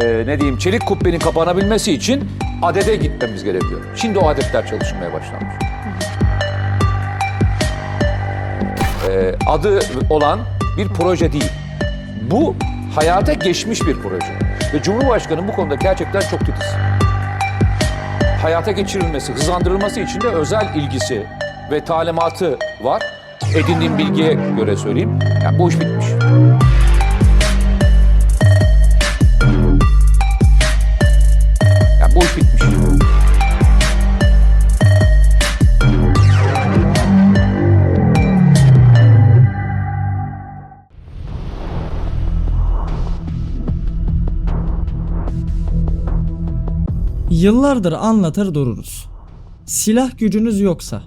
e, ne diyeyim çelik kubbenin kapanabilmesi için adede gitmemiz gerekiyor. Şimdi o adetler çalışılmaya başlanmış. E, adı olan bir proje değil. Bu hayata geçmiş bir proje. Ve Cumhurbaşkanı bu konuda gerçekten çok titiz. Hayata geçirilmesi, hızlandırılması için de özel ilgisi ve talimatı var. Edindiğim bilgiye göre söyleyeyim. Yani bu iş bitmiş. Yıllardır anlatır dururuz. Silah gücünüz yoksa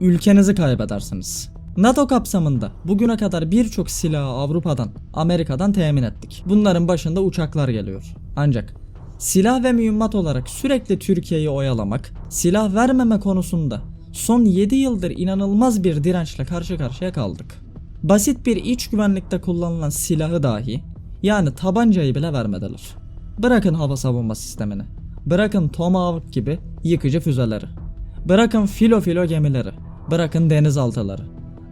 ülkenizi kaybedersiniz. NATO kapsamında bugüne kadar birçok silahı Avrupa'dan, Amerika'dan temin ettik. Bunların başında uçaklar geliyor. Ancak silah ve mühimmat olarak sürekli Türkiye'yi oyalamak, silah vermeme konusunda son 7 yıldır inanılmaz bir dirençle karşı karşıya kaldık. Basit bir iç güvenlikte kullanılan silahı dahi yani tabancayı bile vermediler. Bırakın hava savunma sistemini. Bırakın Tomahawk gibi yıkıcı füzeleri. Bırakın filo filo gemileri. Bırakın denizaltıları.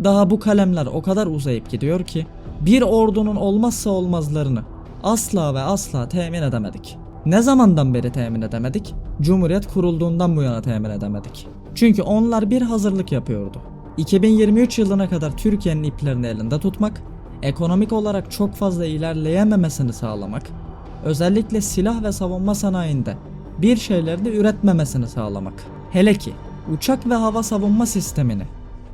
Daha bu kalemler o kadar uzayıp gidiyor ki bir ordunun olmazsa olmazlarını asla ve asla temin edemedik. Ne zamandan beri temin edemedik? Cumhuriyet kurulduğundan bu yana temin edemedik. Çünkü onlar bir hazırlık yapıyordu. 2023 yılına kadar Türkiye'nin iplerini elinde tutmak, ekonomik olarak çok fazla ilerleyememesini sağlamak, özellikle silah ve savunma sanayinde bir şeyleri de üretmemesini sağlamak. Hele ki uçak ve hava savunma sistemini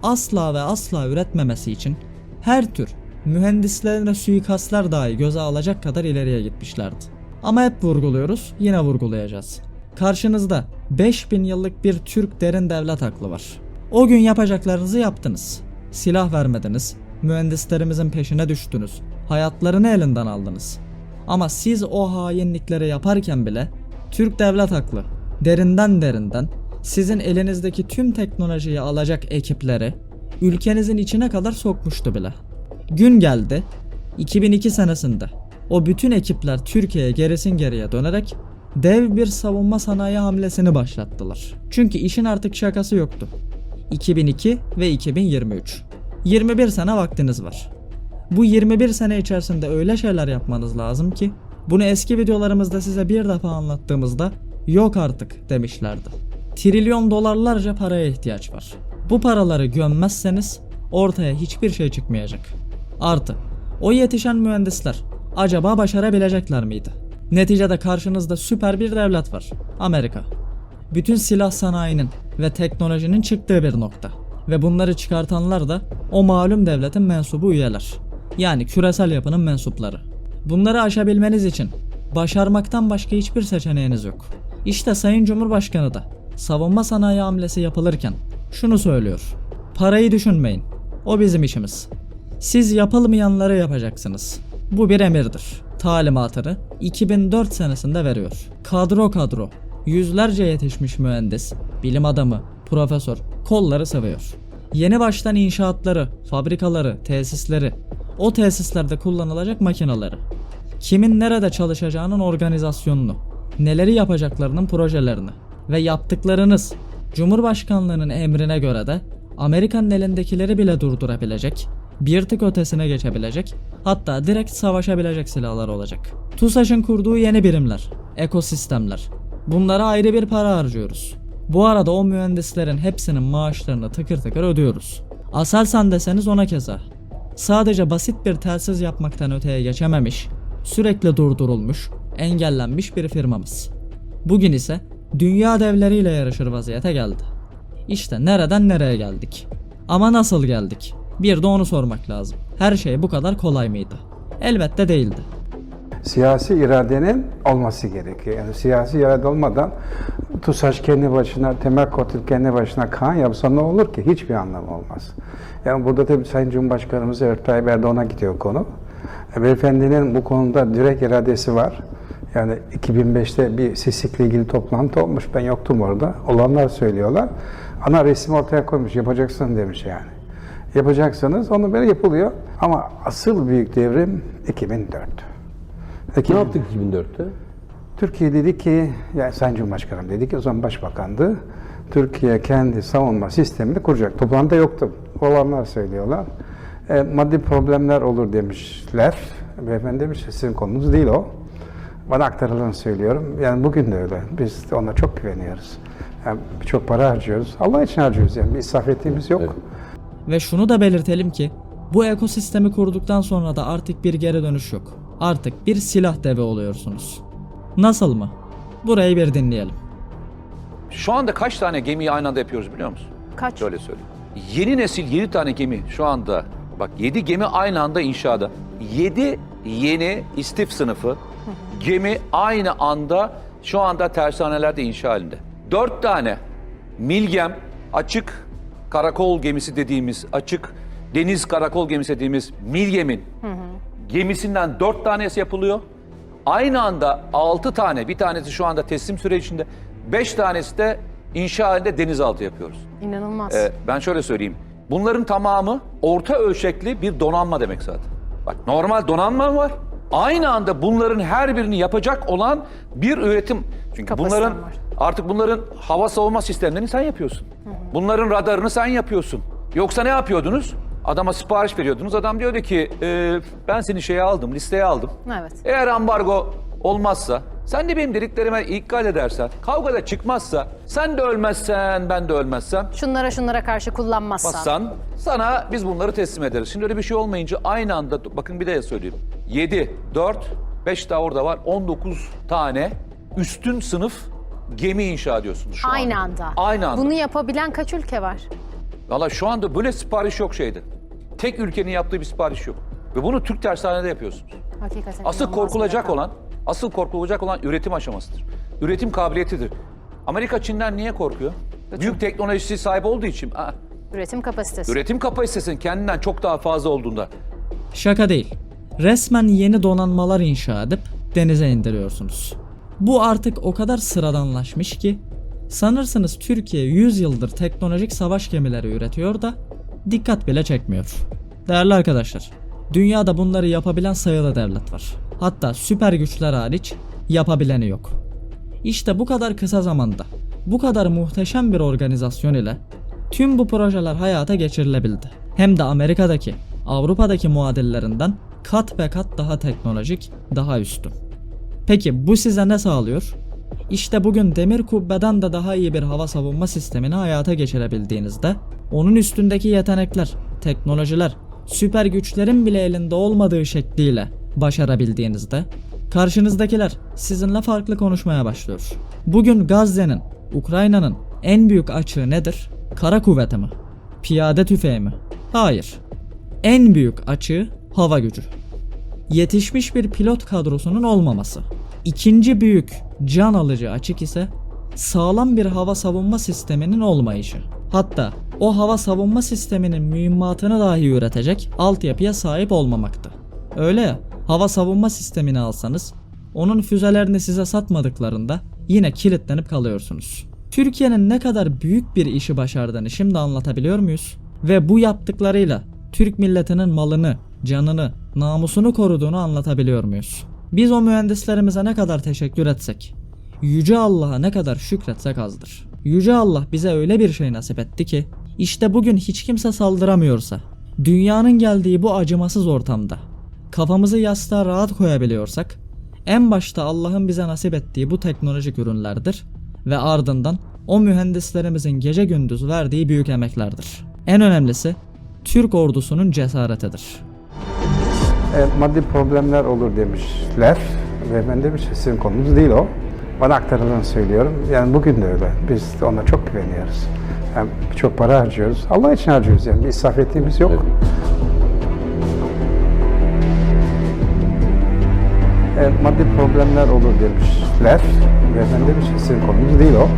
asla ve asla üretmemesi için her tür mühendislerine suikastlar dahi göze alacak kadar ileriye gitmişlerdi. Ama hep vurguluyoruz, yine vurgulayacağız. Karşınızda 5000 yıllık bir Türk derin devlet aklı var. O gün yapacaklarınızı yaptınız. Silah vermediniz, mühendislerimizin peşine düştünüz, hayatlarını elinden aldınız. Ama siz o hainlikleri yaparken bile Türk devlet haklı. Derinden derinden sizin elinizdeki tüm teknolojiyi alacak ekipleri ülkenizin içine kadar sokmuştu bile. Gün geldi 2002 senesinde o bütün ekipler Türkiye'ye gerisin geriye dönerek dev bir savunma sanayi hamlesini başlattılar. Çünkü işin artık şakası yoktu. 2002 ve 2023. 21 sene vaktiniz var. Bu 21 sene içerisinde öyle şeyler yapmanız lazım ki bunu eski videolarımızda size bir defa anlattığımızda yok artık demişlerdi. Trilyon dolarlarca paraya ihtiyaç var. Bu paraları gömmezseniz ortaya hiçbir şey çıkmayacak. Artı o yetişen mühendisler acaba başarabilecekler miydi? Neticede karşınızda süper bir devlet var. Amerika. Bütün silah sanayinin ve teknolojinin çıktığı bir nokta. Ve bunları çıkartanlar da o malum devletin mensubu üyeler. Yani küresel yapının mensupları. Bunları aşabilmeniz için başarmaktan başka hiçbir seçeneğiniz yok. İşte Sayın Cumhurbaşkanı da savunma sanayi hamlesi yapılırken şunu söylüyor. Parayı düşünmeyin. O bizim işimiz. Siz yapılmayanları yapacaksınız. Bu bir emirdir. Talimatını 2004 senesinde veriyor. Kadro kadro, yüzlerce yetişmiş mühendis, bilim adamı, profesör kolları sıvıyor. Yeni baştan inşaatları, fabrikaları, tesisleri, o tesislerde kullanılacak makinaları, kimin nerede çalışacağının organizasyonunu, neleri yapacaklarının projelerini ve yaptıklarınız Cumhurbaşkanlığının emrine göre de Amerika'nın elindekileri bile durdurabilecek, bir tık ötesine geçebilecek, hatta direkt savaşabilecek silahlar olacak. TUSAŞ'ın kurduğu yeni birimler, ekosistemler. Bunlara ayrı bir para harcıyoruz. Bu arada o mühendislerin hepsinin maaşlarını tıkır tıkır ödüyoruz. Aselsan deseniz ona keza. Sadece basit bir telsiz yapmaktan öteye geçememiş, sürekli durdurulmuş, engellenmiş bir firmamız. Bugün ise dünya devleriyle yarışır vaziyete geldi. İşte nereden nereye geldik? Ama nasıl geldik? Bir de onu sormak lazım. Her şey bu kadar kolay mıydı? Elbette değildi. Siyasi iradenin olması gerekiyor. Yani siyasi irade olmadan TUSAŞ kendi başına, temel kotil kendi başına kan yapsa ne olur ki? Hiçbir anlamı olmaz. Yani burada tabii Sayın Cumhurbaşkanımız evet Tayyip Erdoğan'a gidiyor konu. E, Beyefendinin bu konuda direkt iradesi var. Yani 2005'te bir SİSİK'le ilgili toplantı olmuş. Ben yoktum orada. Olanlar söylüyorlar. Ana resim ortaya koymuş. Yapacaksın demiş yani. Yapacaksınız. Onu böyle yapılıyor. Ama asıl büyük devrim 2004. Ne yaptık 2004'te? Türkiye dedi ki, yani Sayın Cumhurbaşkanım dedi ki o zaman başbakandı. Türkiye kendi savunma sistemini kuracak. Toplantıda yoktu. Olanlar söylüyorlar. E, maddi problemler olur demişler. Beyefendi demiş sizin konunuz değil o. Bana aktarılanı söylüyorum. Yani bugün de öyle. Biz de ona çok güveniyoruz. Yani çok para harcıyoruz. Allah için harcıyoruz yani. Bir israfetimiz yok. Evet. Ve şunu da belirtelim ki bu ekosistemi kurduktan sonra da artık bir geri dönüş yok. Artık bir silah devi oluyorsunuz. Nasıl mı? Burayı bir dinleyelim. Şu anda kaç tane gemiyi aynı anda yapıyoruz biliyor musun? Kaç? Şöyle söyleyeyim. Yeni nesil 7 tane gemi şu anda bak 7 gemi aynı anda inşaada. 7 yeni istif sınıfı gemi aynı anda şu anda tersanelerde inşa halinde. 4 tane Milgem açık karakol gemisi dediğimiz açık deniz karakol gemisi dediğimiz Milgem'in gemisinden 4 tanesi yapılıyor. Aynı anda 6 tane bir tanesi şu anda teslim sürecinde 5 tanesi de inşa halinde denizaltı yapıyoruz. İnanılmaz. Ee, ben şöyle söyleyeyim. Bunların tamamı orta ölçekli bir donanma demek zaten. Bak normal donanma var. Aynı anda bunların her birini yapacak olan bir üretim. Çünkü Kapasitem bunların var. artık bunların hava savunma sistemlerini sen yapıyorsun. Bunların radarını sen yapıyorsun. Yoksa ne yapıyordunuz? Adama sipariş veriyordunuz. Adam diyordu ki "Ee, ben seni şeye aldım, listeye aldım. Evet. Eğer ambargo olmazsa, sen de benim dediklerime ikgal edersen, kavgada çıkmazsa, sen de ölmezsen, ben de ölmezsem, Şunlara şunlara karşı kullanmazsan. bassan sana biz bunları teslim ederiz. Şimdi öyle bir şey olmayınca aynı anda bakın bir de söyleyeyim. 7, 4, 5 daha orada var. 19 tane üstün sınıf gemi inşa ediyorsunuz şu Aynı anda. anda. Aynı anda. Bunu yapabilen kaç ülke var? Valla şu anda böyle sipariş yok şeyde. Tek ülkenin yaptığı bir sipariş yok. Ve bunu Türk tersanede yapıyorsunuz. Hakikaten Asıl korkulacak olan, asıl korkulacak olan üretim aşamasıdır. Üretim kabiliyetidir. Amerika Çin'den niye korkuyor? Büyük teknolojisi sahip olduğu için. Aa, Üretim kapasitesi. üretim kapasitesinin kendinden çok daha fazla olduğunda. Şaka değil. Resmen yeni donanmalar inşa edip denize indiriyorsunuz. Bu artık o kadar sıradanlaşmış ki sanırsınız Türkiye 100 yıldır teknolojik savaş gemileri üretiyor da dikkat bile çekmiyor. Değerli arkadaşlar, dünyada bunları yapabilen sayılı devlet var. Hatta süper güçler hariç yapabileni yok. İşte bu kadar kısa zamanda, bu kadar muhteşem bir organizasyon ile tüm bu projeler hayata geçirilebildi. Hem de Amerika'daki, Avrupa'daki muadillerinden kat be kat daha teknolojik, daha üstün. Peki bu size ne sağlıyor? İşte bugün demir kubbeden de daha iyi bir hava savunma sistemini hayata geçirebildiğinizde onun üstündeki yetenekler, teknolojiler, süper güçlerin bile elinde olmadığı şekliyle başarabildiğinizde karşınızdakiler sizinle farklı konuşmaya başlıyor. Bugün Gazze'nin, Ukrayna'nın en büyük açığı nedir? Kara kuvveti mi? Piyade tüfeği mi? Hayır. En büyük açığı hava gücü yetişmiş bir pilot kadrosunun olmaması. İkinci büyük can alıcı açık ise sağlam bir hava savunma sisteminin olmayışı. Hatta o hava savunma sisteminin mühimmatını dahi üretecek altyapıya sahip olmamaktı. Öyle ya, hava savunma sistemini alsanız onun füzelerini size satmadıklarında yine kilitlenip kalıyorsunuz. Türkiye'nin ne kadar büyük bir işi başardığını şimdi anlatabiliyor muyuz? Ve bu yaptıklarıyla Türk milletinin malını, canını, namusunu koruduğunu anlatabiliyor muyuz? Biz o mühendislerimize ne kadar teşekkür etsek, Yüce Allah'a ne kadar şükretsek azdır. Yüce Allah bize öyle bir şey nasip etti ki, işte bugün hiç kimse saldıramıyorsa, dünyanın geldiği bu acımasız ortamda, kafamızı yastığa rahat koyabiliyorsak, en başta Allah'ın bize nasip ettiği bu teknolojik ürünlerdir ve ardından o mühendislerimizin gece gündüz verdiği büyük emeklerdir. En önemlisi Türk ordusunun cesaretidir. E, maddi problemler olur demişler. Beyefendi demiş ki sizin konunuz değil o. Bana aktarılanı söylüyorum. Yani bugün de öyle. Biz de ona çok güveniyoruz. Yani çok para harcıyoruz. Allah için harcıyoruz yani. Bir israfetimiz yok. E, maddi problemler olur demişler. Beyefendi demiş ki sizin konunuz değil o.